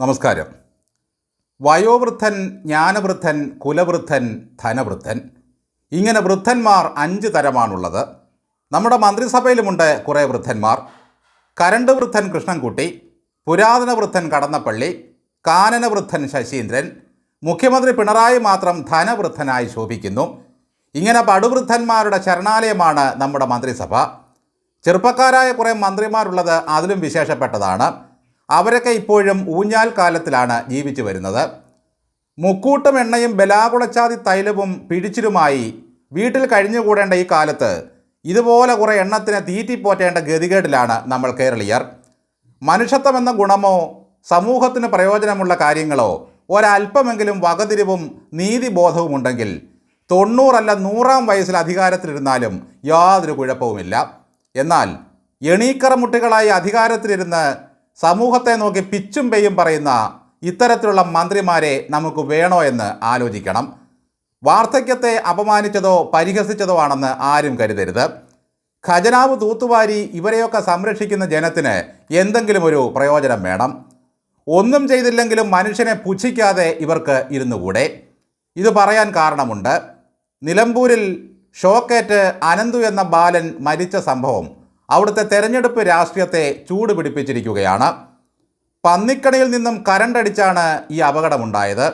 നമസ്കാരം. വയോവൃദ്ധൻ ജ്ഞാനവൃദ്ധൻ കുലവൃദ്ധൻ ധനവൃദ്ധൻ ഇങ്ങനെ വൃദ്ധന്മാർ അഞ്ച് തരമാണുള്ളത്. നമ്മുടെ മന്ത്രിസഭയിലുമുണ്ട് കുറേ വൃദ്ധന്മാർ. കരണ്ട് വൃദ്ധൻ കൃഷ്ണൻകുട്ടി പുരാതന വൃദ്ധൻ കടന്നപ്പള്ളി കാനന വൃദ്ധൻ ശശീന്ദ്രൻ മുഖ്യമന്ത്രി പിണറായി മാത്രം ധനവൃദ്ധനായി ശോഭിക്കുന്നു. ഇങ്ങനെ പടുവൃദ്ധന്മാരുടെ ശരണാലയമാണ് നമ്മുടെ മന്ത്രിസഭ. ചെറുപ്പക്കാരായ കുറേ മന്ത്രിമാരുള്ളത് അതിലും വിശേഷപ്പെട്ടതാണ്. അവരൊക്കെ ഇപ്പോഴും ഊഞ്ഞാൽ കാലത്തിലാണ് ജീവിച്ചു വരുന്നത്. മുക്കൂട്ടും എണ്ണയും ബലാകുളച്ചാതി തൈലവും പിടിച്ചിലുമായി വീട്ടിൽ കഴിഞ്ഞുകൂടേണ്ട ഈ കാലത്ത് ഇതുപോലെ കുറേ എണ്ണത്തിന് തീറ്റിപ്പോറ്റേണ്ട ഗതികേടിലാണ് നമ്മൾ കേരളീയർ. മനുഷ്യത്വം എന്ന ഗുണമോ സമൂഹത്തിന് പ്രയോജനമുള്ള കാര്യങ്ങളോ ഒരല്പമെങ്കിലും വകതിരിവും നീതിബോധവും ഉണ്ടെങ്കിൽ തൊണ്ണൂറല്ല നൂറാം വയസ്സിൽ അധികാരത്തിലിരുന്നാലും യാതൊരു കുഴപ്പവുമില്ല. എന്നാൽ എണീക്കറമുട്ടികളായി അധികാരത്തിലിരുന്ന് സമൂഹത്തെ നോക്കി പിച്ചും പെയ്യും പറയുന്ന ഇത്തരത്തിലുള്ള മന്ത്രിമാരെ നമുക്ക് വേണോ എന്ന് ആലോചിക്കണം. വാർദ്ധക്യത്തെ അപമാനിച്ചതോ പരിഹസിച്ചതോ ആണെന്ന് ആരും കരുതരുത്. ഖജനാവ് തൂത്തുവാരി ഇവരെയൊക്കെ സംരക്ഷിക്കുന്ന ജനത്തിന് എന്തെങ്കിലും ഒരു പ്രയോജനം വേണം. ഒന്നും ചെയ്തില്ലെങ്കിലും മനുഷ്യനെ പുച്ഛിക്കാതെ ഇവർക്ക് ഇരുന്നുകൂടെ? ഇത് പറയാൻ കാരണമുണ്ട്. നിലമ്പൂരിൽ ഷോക്കേറ്റ് അനന്തു എന്ന ബാലൻ മരിച്ച സംഭവം അവിടുത്തെ തെരഞ്ഞെടുപ്പ് രാഷ്ട്രീയത്തെ ചൂട് പന്നിക്കടയിൽ നിന്നും കരണ്ടടിച്ചാണ് ഈ അപകടമുണ്ടായത്.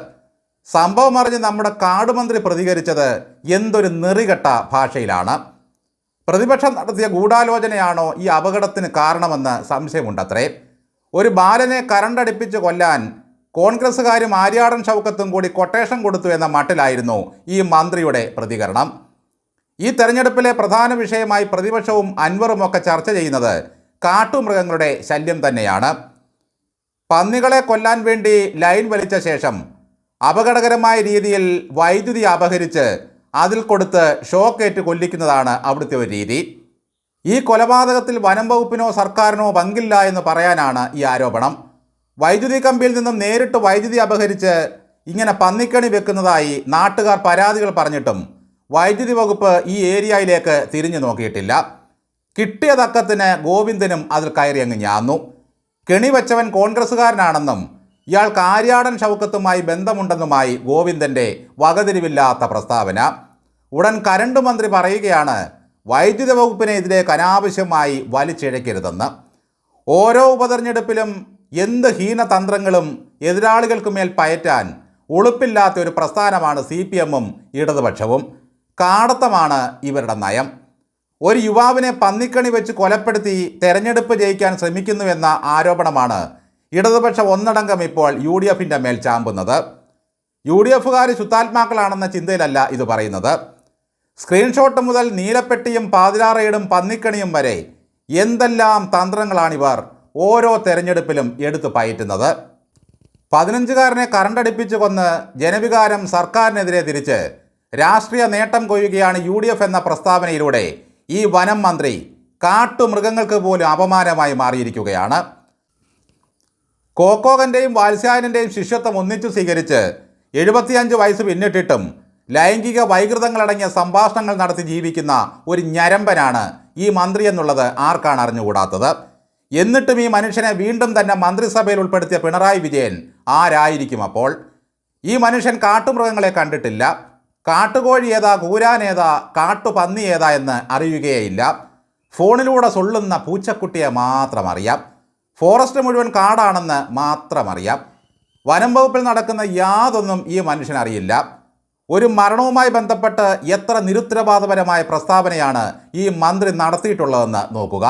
സംഭവം അറിഞ്ഞ് നമ്മുടെ കാടുമന്ത്രി പ്രതികരിച്ചത് എന്തൊരു നെറികെട്ട ഭാഷയിലാണ്. പ്രതിപക്ഷം നടത്തിയ ഗൂഢാലോചനയാണോ ഈ അപകടത്തിന് കാരണമെന്ന് സംശയമുണ്ടത്രേ. ഒരു ബാലനെ കരണ്ടടിപ്പിച്ച് കൊല്ലാൻ കോൺഗ്രസ്സുകാരും ആര്യാടൻ ഷൗക്കത്തും കൂടി കൊട്ടേഷൻ കൊടുത്തു എന്ന മട്ടിലായിരുന്നു ഈ മന്ത്രിയുടെ പ്രതികരണം. ഈ തെരഞ്ഞെടുപ്പിലെ പ്രധാന വിഷയമായി പ്രതിപക്ഷവും അൻവറും ഒക്കെ ചർച്ച ചെയ്യുന്നത് കാട്ടുമൃഗങ്ങളുടെ ശല്യം തന്നെയാണ്. പന്നികളെ കൊല്ലാൻ വേണ്ടി ലൈൻ വലിച്ച ശേഷം അപകടകരമായ രീതിയിൽ വൈദ്യുതി അപഹരിച്ച് അതിൽ കൊടുത്ത് ഷോക്കേറ്റ് കൊല്ലിക്കുന്നതാണ് അവിടുത്തെ ഒരു രീതി. ഈ കൊലപാതകത്തിൽ വനം വകുപ്പിനോ സർക്കാരിനോ പങ്കില്ല എന്ന് പറയാനാണ് ഈ ആരോപണം. വൈദ്യുതി കമ്പിയിൽ നിന്നും നേരിട്ട് വൈദ്യുതി അപഹരിച്ച് ഇങ്ങനെ പന്നിക്കണി വെക്കുന്നതായി നാട്ടുകാർ പരാതികൾ പറഞ്ഞിട്ടും വൈദ്യുതി വകുപ്പ് ഈ ഏരിയയിലേക്ക് തിരിഞ്ഞു നോക്കിയിട്ടില്ല. കിട്ടിയ തക്കത്തിന് ഗോവിന്ദനും അതിൽ കയറി അങ്ങ് ഞാന്നു. കെണി വെച്ചവൻ കോൺഗ്രസ്സുകാരനാണെന്നും ഇയാൾ കാര്യാടൻ ഷൗക്കത്തുമായി ബന്ധമുണ്ടെന്നുമായി ഗോവിന്ദന്റെ വകതിരിവില്ലാത്ത പ്രസ്താവന. ഉടൻ കരണ്ട് മന്ത്രി പറയുകയാണ് വൈദ്യുതി വകുപ്പിനെ ഇതിലേക്ക് അനാവശ്യമായി വലിച്ചിഴക്കരുതെന്ന് ഓരോ ഉപതെരഞ്ഞെടുപ്പിലും എന്ത് ഹീനതന്ത്രങ്ങളും എതിരാളികൾക്ക് മേൽ പയറ്റാൻ ഉളുപ്പില്ലാത്ത ഒരു പ്രസ്ഥാനമാണ് സി പി എമ്മും ഇടതുപക്ഷവും. കാടത്തമാണ് ഇവരുടെ നയം. ഒരു യുവാവിനെ പന്നിക്കണി വെച്ച് കൊലപ്പെടുത്തി തെരഞ്ഞെടുപ്പ് ജയിക്കാൻ ശ്രമിക്കുന്നുവെന്ന ആരോപണമാണ് ഇടതുപക്ഷ ഒന്നടങ്കം ഇപ്പോൾ യു ഡി എഫിന്റെ മേൽ ചാമ്പുന്നത്. യു ഡി എഫുകാർ ശുദ്ധാത്മാക്കളാണെന്ന ചിന്തയിലല്ല ഇത് പറയുന്നത്. സ്ക്രീൻഷോട്ട് മുതൽ നീലപ്പെട്ടിയും പാതിരാറയിടും പന്നിക്കണിയും വരെ എന്തെല്ലാം തന്ത്രങ്ങളാണിവർ ഓരോ തെരഞ്ഞെടുപ്പിലും എടുത്തു പയറ്റുന്നത്. പതിനഞ്ചുകാരനെ കറണ്ടടിപ്പിച്ചു കൊന്ന് ജനവികാരം സർക്കാരിനെതിരെ തിരിച്ച് രാഷ്ട്രീയ നേട്ടം കൊയ്യുകയാണ് യു ഡി എഫ് എന്ന പ്രസ്താവനയിലൂടെ. ഈ വനം മന്ത്രി കാട്ടുമൃഗങ്ങൾക്ക് പോലും അപമാനമായി മാറിയിരിക്കുകയാണ്. കോക്കോകന്റെയും വാത്സ്യായനന്റെയും ശിഷ്യത്വം ഒന്നിച്ചു സ്വീകരിച്ച് എഴുപത്തിയഞ്ച് വയസ്സ് പിന്നിട്ടിട്ടും ലൈംഗിക വൈകൃതങ്ങളടങ്ങിയ സംഭാഷണങ്ങൾ നടത്തി ജീവിക്കുന്ന ഒരു ഞരമ്പനാണ് ഈ മന്ത്രി എന്നുള്ളത് ആർക്കാണ് അറിഞ്ഞുകൂടാത്തത്? എന്നിട്ടും ഈ മനുഷ്യനെ വീണ്ടും തന്നെ മന്ത്രിസഭയിൽ ഉൾപ്പെടുത്തിയ പിണറായി വിജയൻ ആരായിരിക്കും അപ്പോൾ? ഈ മനുഷ്യൻ കാട്ടുമൃഗങ്ങളെ കണ്ടിട്ടില്ല. കാട്ടുകോഴി ഏതാ കൂരാനേതാ കാട്ടുപന്നി ഏതാ എന്ന് അറിയുകയില്ല ഫോണിലൂടെ സൊള്ളുന്ന പൂച്ചക്കുട്ടിയെ മാത്രം അറിയാം. ഫോറസ്റ്റ് മുഴുവൻ കാടാണെന്ന് മാത്രം അറിയാം. വനം വകുപ്പിൽ നടക്കുന്ന യാതൊന്നും ഈ മനുഷ്യനറിയില്ല ഒരു മരണവുമായി ബന്ധപ്പെട്ട് എത്ര നിരുത്തരവാദപരമായ പ്രസ്താവനയാണ് ഈ മന്ത്രി നടത്തിയിട്ടുള്ളതെന്ന് നോക്കുക.